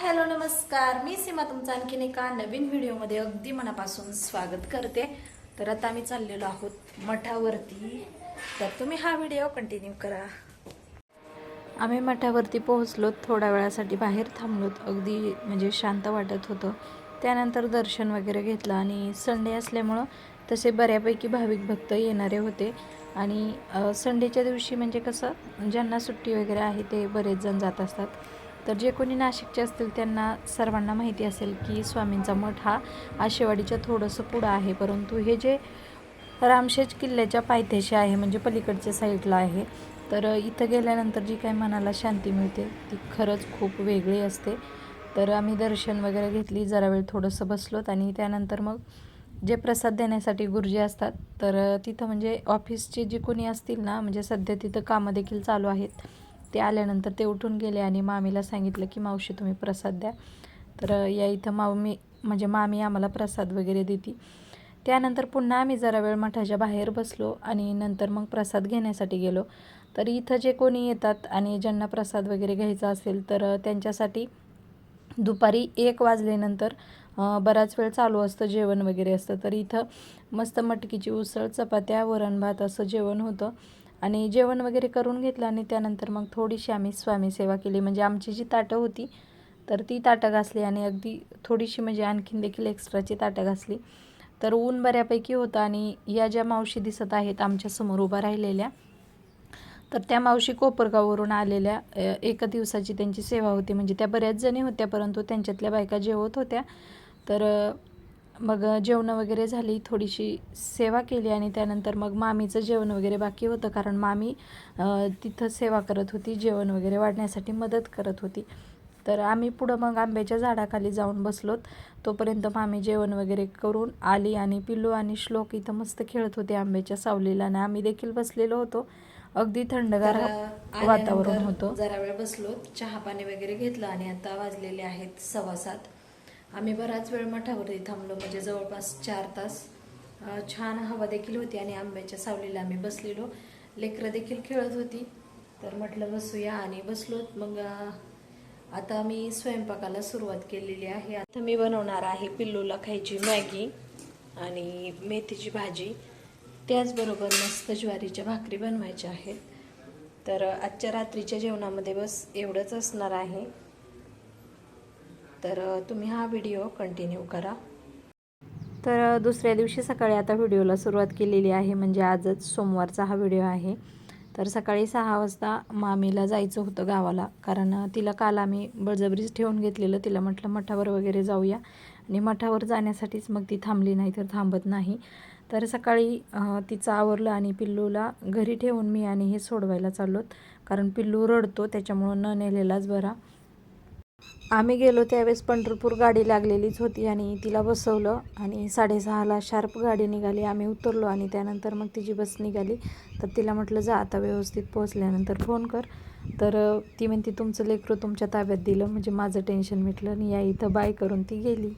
Hello नमस्कार. मी सीमा तुमचं आणखीन एका नवीन व्हिडिओमध्ये अगदी मनापासून स्वागत करते. तर आता आम्ही चाललेलो आहोत मठावरती. तर तुम्ही हा व्हिडिओ कंटिन्यू करा. आम्ही मठावरती पोहोचलो थोड्या वेळासाठी बाहेर थांबलोत अगदी म्हणजे शांत वाटत होतं. त्यानंतर दर्शन वगैरे घेतलं आणि संडे असल्यामुळं तसे बऱ्यापैकी भाविक भक्त येणारे होते. आणि संडेच्या दिवशी म्हणजे कसं ज्यांना सुट्टी वगैरे आहे ते बरेच जण जात असतात. तर जे कोणी नाशिकचे असतील त्यांना सर्वांना माहिती असेल की स्वामींचा मठ हा आशेवाडीच्या थोडंसं पुढं आहे. परंतु हे जे रामशेज किल्ल्याच्या पायथ्याशी आहे म्हणजे पलीकडच्या साईडला आहे तर इथं गेल्यानंतर जी काही मनाला शांती मिळते ती खरंच खूप वेगळी असते. तर आम्ही दर्शन वगैरे घेतली जरा वेळ थोडंसं बसलोत आणि त्यानंतर मग जे प्रसाद देण्यासाठी गुरुजी असतात तर तिथं म्हणजे ऑफिसचे जे कोणी असतील ना म्हणजे सध्या तिथं कामं देखील चालू आहेत. ते आल्यानंतर ते उठून गेले आणि मामीला सांगितलं की मावशी तुम्ही प्रसाद द्या. तर या इथं मामी म्हणजे मामी आम्हाला प्रसाद वगैरे देते. त्यानंतर पुन्हा आम्ही जरा वेळ मठाच्या बाहेर बसलो आणि नंतर मग प्रसाद घेण्यासाठी गेलो. तर इथं जे कोणी येतात आणि ज्यांना प्रसाद वगैरे घ्यायचा असेल तर त्यांच्यासाठी दुपारी एक वाजल्यानंतर बराच वेळ चालू असतं जेवण वगैरे असतं. तर इथं मस्त मटकीची उसळ चपात्या वरण भात असं जेवण होतं. आणि जेवण वगैरे करून घेतलं आणि त्यानंतर मग थोडीशी आम्ही स्वामी सेवा केली. म्हणजे आमची जी ताटं होती तर ती ताटं घासली आणि अगदी थोडीशी म्हणजे आणखीन देखील एक्स्ट्राची ताटं घासली. तर ऊन बऱ्यापैकी होतं आणि या ज्या मावशी दिसत आहेत आमच्यासमोर उभ्या राहिलेल्या तर त्या मावशी कोपरगाववरून आलेल्या एक एका दिवसाची त्यांची सेवा होती. म्हणजे त्या बऱ्याच जणी होत्या परंतु त्यांच्यातल्या बायका जेवत होत्या. तर मग जेवणं वगैरे झाली थोडीशी सेवा केली आणि त्यानंतर मग मामीचं जेवण वगैरे बाकी होतं. कारण मामी तिथं सेवा करत होती जेवण वगैरे वाढण्यासाठी मदत करत होती. तर आम्ही पुढं मग आंब्याच्या झाडाखाली जाऊन बसलोत. तोपर्यंत मामी जेवण वगैरे करून आली आणि पिल्लू आणि श्लोक इथं मस्त खेळत होते आंब्याच्या सावलीला आणि आम्ही देखील बसलेलो होतो. अगदी थंडगार वातावरण होतं. जरा वेळ बसलो चहा पाणी वगैरे घेतलं आणि आता वाजलेले आहेत सव्वा सात. आम्ही बराच वेळ मठावरती थांबलो म्हणजे जवळपास चार तास. छान हवा देखील होती आणि आंब्याच्या सावलीला आम्ही बसलेलो. लेकरं देखील खेळत होती. तर म्हटलं बसूया आणि बसलोत मग आता मी स्वयंपाकाला सुरुवात केलेली आहे. आता मी बनवणार आहे पिल्लूला खायची मॅगी आणि मेथीची भाजी. त्याचबरोबर मस्त ज्वारीच्या भाकरी बनवायच्या आहेत. तर आजच्या रात्रीच्या जेवणामध्ये बस एवढंच असणार आहे. तर तुम्ही हा व्हिडिओ कंटिन्यू करा. तर दुसऱ्या दिवशी सकाळी आता व्हिडिओला सुरुवात केलेली आहे म्हणजे आजच सोमवारचा हा व्हिडिओ आहे. तर सकाळी सहा वाजता मामीला जायचं होतं गावाला कारण तिला काल आम्ही बळजबरीच ठेवून घेतलेलं. तिला म्हटलं मठावर वगैरे जाऊया. आणि मठावर जाण्यासाठीच मग ती थांबली नाही तर थांबत नाही. तर सकाळी तिचं आवरलं आणि पिल्लूला घरी ठेवून मी आणि हे सोडवायला चाललोत. कारण पिल्लू रडतो त्याच्यामुळं न नेलेलाच बरा. आम्ही गेलो त्यावेळेस पंढरपूर गाडी लागलेलीच होती आणि तिला बसवलं आणि साडेसहाला शार्प गाडी निघाली. आम्ही उतरलो आणि त्यानंतर मग तिची बस निघाली. तर तिला म्हटलं जा आता व्यवस्थित पोहोचल्यानंतर फोन कर. तर ती म्हणते तुमचं लेकरू तुमच्या ताब्यात दिलं म्हणजे माझं टेन्शन मिटलं आणि या इथं बाय करून ती गेली.